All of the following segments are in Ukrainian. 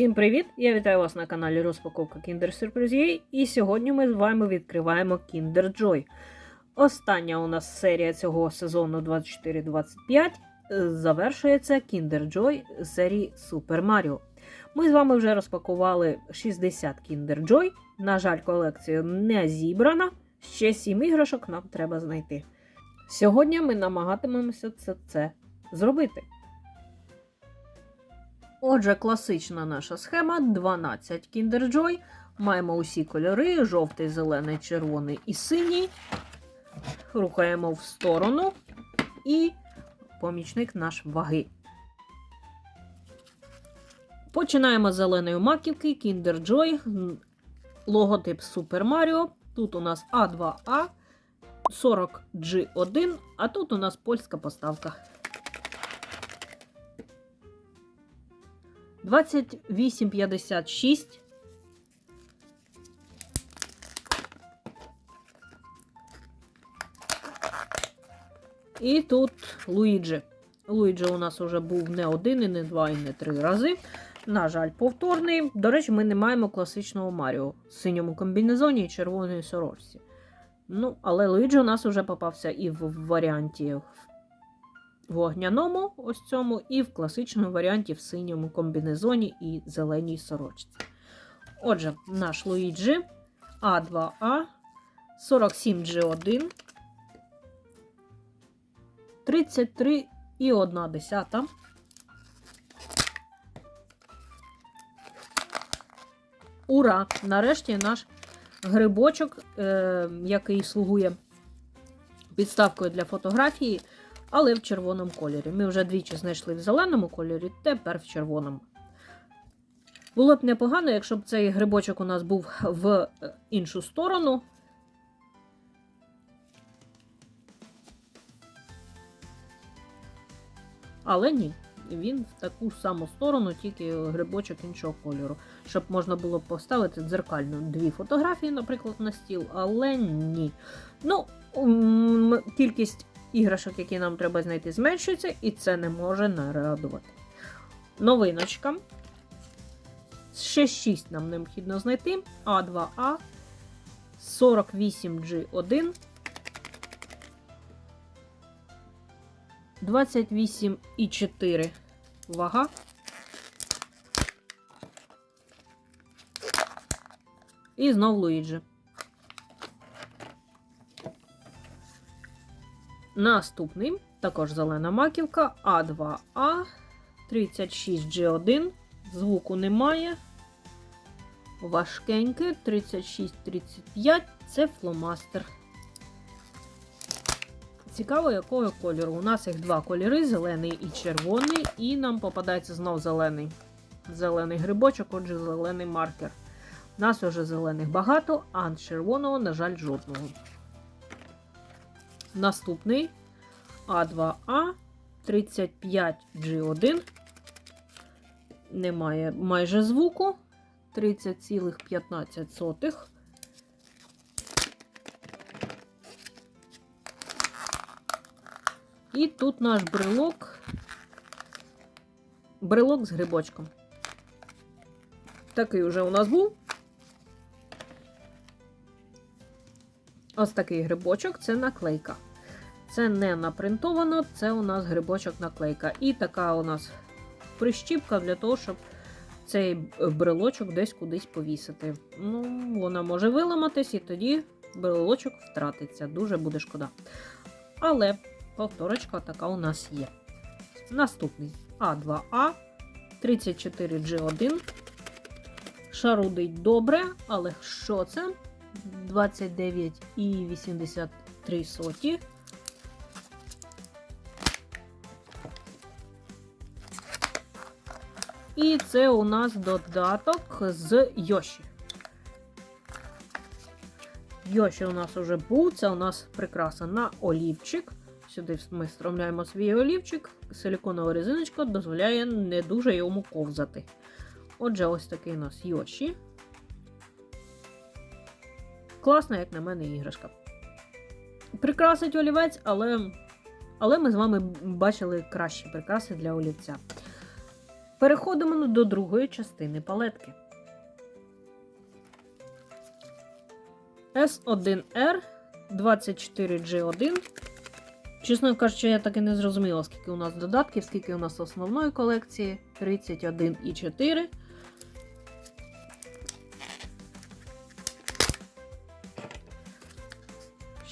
Всім привіт! Я вітаю вас на каналі Розпаковка Kinder Surprise і сьогодні ми з вами відкриваємо Kinder Joy. Остання у нас серія цього сезону 24-25 е, завершується Kinder Joy серії Super Mario. Ми з вами вже розпакували 60 Kinder Joy. На жаль, колекція не зібрана. Ще 7 іграшок нам треба знайти. Сьогодні ми намагатимемося це, це зробити. Отже, класична наша схема 12 Kinder Joy. Маємо усі кольори: жовтий, зелений, червоний і синій. Рухаємо в сторону і помічник наш ваги. Починаємо з зеленої маківки Kinder Joy. Логотип Super Mario. Тут у нас А2А 40G1, а тут у нас польська поставка. 2856. І тут Луїджі. Луїджі у нас вже був не один, і не два, і не три рази. На жаль, повторний. До речі, ми не маємо класичного Маріо в синьому комбінезоні і червоній сорочці. Ну, але Луїджі у нас вже попався і в варіанті вогняному, ось цьому, і в класичному варіанті в синьому комбінезоні і зеленій сорочці. Отже, наш Луїджі А2А 47G1, 33 і 1 десята. Ура! Нарешті наш грибочок, е, який слугує підставкою для фотографії, але в червоному кольорі. Ми вже двічі знайшли в зеленому кольорі, тепер в червоному. Було б непогано, якщо б цей грибочок у нас був в іншу сторону. Але ні, він в таку саму сторону, тільки грибочок іншого кольору. Щоб можна було поставити дзеркально дві фотографії, наприклад, на стіл, але ні. Ну, кількість іграшок, які нам треба знайти, зменшується, і це не може не радувати. Новиночка. Ще 6 нам необхідно знайти. А2А 48G1. 28,4 вага. І знов Луїджі. Наступний, також зелена маківка А2А 36G1. Звуку немає. Важкеньке 36-35 це фломастер. Цікаво, якого кольору. У нас їх два кольори: зелений і червоний, і нам попадається знов зелений. Зелений грибочок, отже, зелений маркер. У нас вже зелених багато, а червоного, на жаль, жодного. Наступний А2А 35G1. Немає майже звуку. 30,15. І тут наш брелок. Брелок з грибочком. Такий вже у нас був. Ось такий грибочок це наклейка. Це не напринтовано, це у нас грибочок-наклейка. І така у нас прищіпка для того, щоб цей брелочок десь кудись повісити. Ну, Вона може виламатись, і тоді брелочок втратиться. Дуже буде шкода. Але повторочка така у нас є. Наступний А2А 34G1. Шарудить добре, але що це? 29,83 соті. І це у нас додаток з Йоші. Йоші у нас вже був, це у нас прикраса на олівчик. Сюди ми встромляємо свій олівчик, силіконова резиночка дозволяє не дуже йому ковзати. Отже, ось такий у нас Йоші. Класна, як на мене, іграшка. Прикрасить олівець, але але ми з вами бачили кращі прикраси для олівця. Переходимо до другої частини палетки. S1R 24G1. Чесно кажучи, я так і не зрозуміла, скільки у нас додатків, скільки у нас основної колекції. 31,4.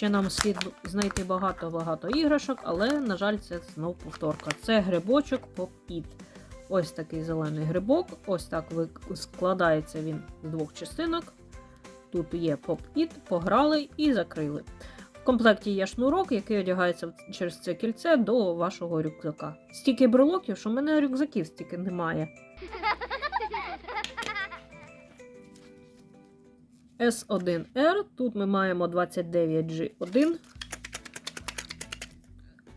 Ще нам слід знайти багато-багато іграшок, але, на жаль, це знов повторка. Це грибочок Pop-It. Ось такий зелений грибок. Ось так складається він з двох частинок. Тут є Pop-It, пограли і закрили. В комплекті є шнурок, який одягається через це кільце до вашого рюкзака. Стільки брелоків, що в мене рюкзаків стільки немає. S1R. Тут ми маємо 29G1.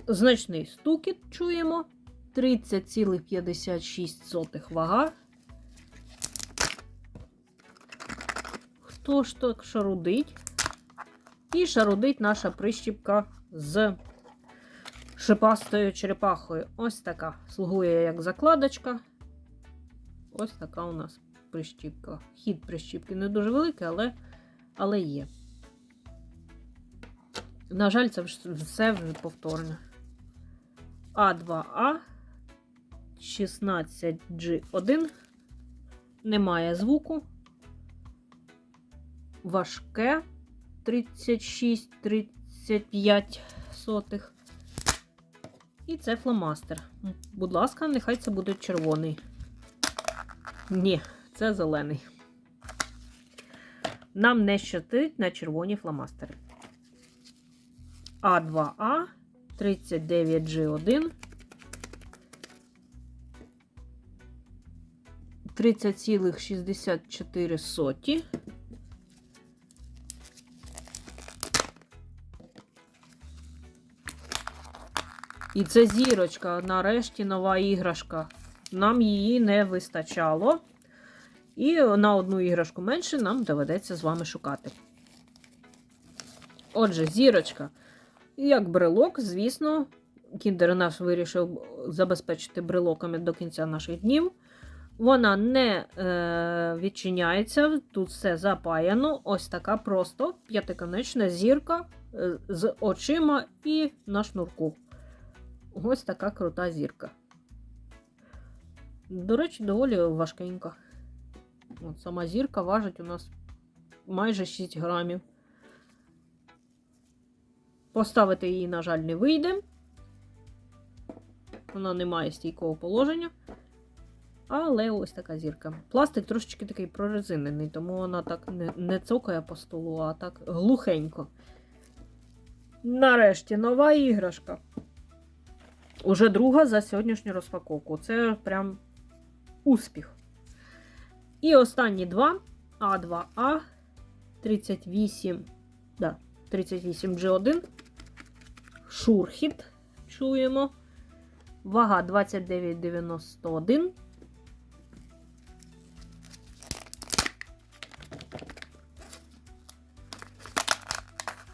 Значний стукіт чуємо. 30,56 вага. Хто ж так шарудить? І шарудить наша прищіпка з шипастою черепахою. Ось така. Слугує як закладочка. Ось така у нас прищіпка. Хід прищіпки не дуже великий, але, але є. На жаль, це все вже повторне. А2А 16G1. Немає звуку. Важке 36-35 сотих. І це фломастер. Будь ласка, нехай це буде червоний. Ні, це зелений. Нам не щастить на червоні фломастери. А2А 39G1. 30,64 соті. І це зірочка, нарешті нова іграшка. Нам її не вистачало. І на одну іграшку менше нам доведеться з вами шукати. Отже, зірочка. Як брелок, звісно, кіндер наш вирішив забезпечити брелоками до кінця наших днів. Вона не е, відчиняється, тут все запаяно. Ось така просто п'ятиконечна зірка е, з очима і на шнурку. Ось така крута зірка. До речі, доволі важкенька. От сама зірка важить у нас майже 6 грамів. Поставити її, на жаль, не вийде. Вона не має стійкого положення. Але ось така зірка. Пластик трошечки такий прорезинений, тому вона так не, не цокає по столу, а так глухенько. Нарешті нова іграшка. Уже друга за сьогоднішню розпаковку. Це прям успіх. І останні два А2А 38. Да, 38G1. Шурхіт. Чуємо. Вага 29,91.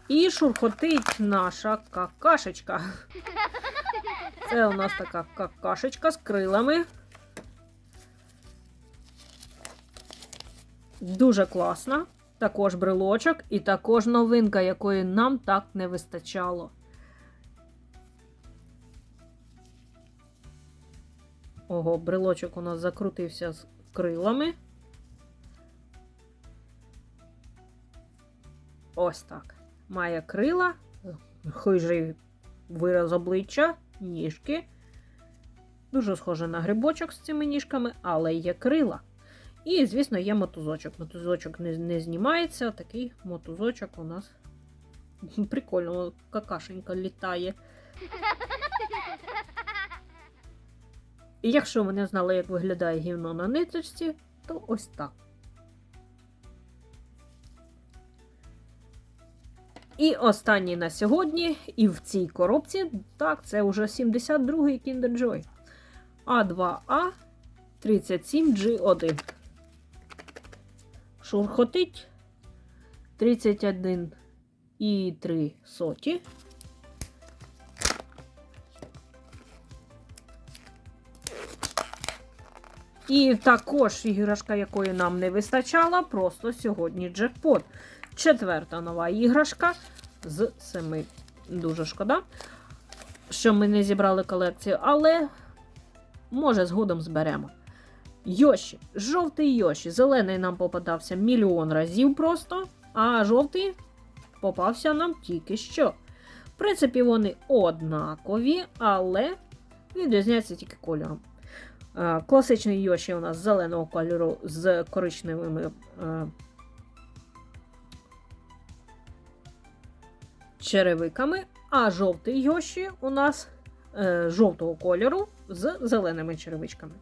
І шурхотить наша какашечка. Це у нас така какашечка з крилами. Дуже класна. Також брелочок і також новинка, якої нам так не вистачало. Ого, брелочок у нас закрутився з крилами. Ось так. Має крила, хижий вираз обличчя, ніжки. Дуже схоже на грибочок з цими ніжками, але є крила. І, звісно, є мотузочок. Мотузочок не, не знімається, такий мотузочок у нас прикольно, какашенька літає. І якщо ви не знали, як виглядає гівно на ниточці, то ось так. І останній на сьогодні, і в цій коробці, так, це вже 72-й Kinder Joy. А2А 37G1. Шурхотить 31,3 соті. І також іграшка, якої нам не вистачало, просто сьогодні джекпот. Четверта нова іграшка з семи. Дуже шкода, що ми не зібрали колекцію, але може згодом зберемо. Йоші, жовтий Йоші. Зелений нам попадався мільйон разів просто, а жовтий попався нам тільки що. В принципі, вони однакові, але відрізняються тільки кольором. Е, Класичний Йоші у нас зеленого кольору з коричневими е, черевиками, а жовтий Йоші у нас е, жовтого кольору з зеленими черевичками.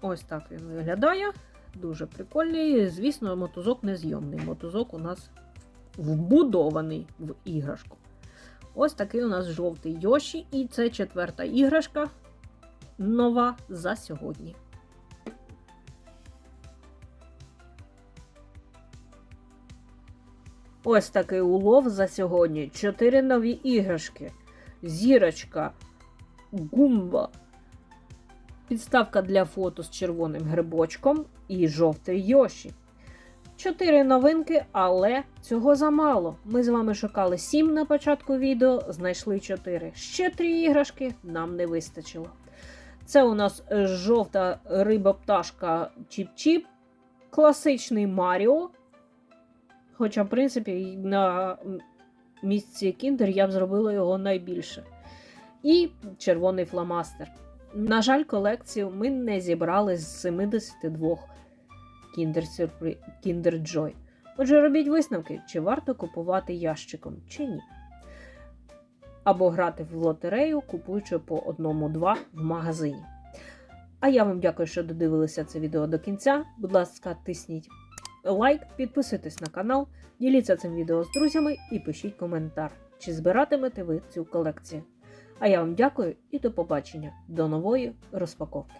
Ось так він виглядає. Дуже прикольний. Звісно, мотузок незйомний. Мотузок у нас вбудований в іграшку. Ось такий у нас жовтий Йоші, і це четверта іграшка нова за сьогодні. Ось такий улов за сьогодні. Чотири нові іграшки. Зірочка, гумба, підставка для фото з червоним грибочком і жовтий Йоші. Чотири новинки, але цього замало. Ми з вами шукали сім на початку відео, знайшли чотири. Ще три іграшки нам не вистачило. Це у нас жовта риба-пташка Чіп-Чіп, класичний Маріо. Хоча, в принципі, на місці Кіндер я б зробила його найбільше. І червоний фломастер. На жаль, колекцію ми не зібрали з 72 Kinder, Kinder Joy. Отже, робіть висновки, чи варто купувати ящиком, чи ні. Або грати в лотерею, купуючи по одному-два в магазині. А я вам дякую, що додивилися це відео до кінця. Будь ласка, тисніть лайк, підписуйтесь на канал, діліться цим відео з друзями і пишіть коментар, чи збиратимете ви цю колекцію. А я вам дякую і до побачення, до нової розпаковки.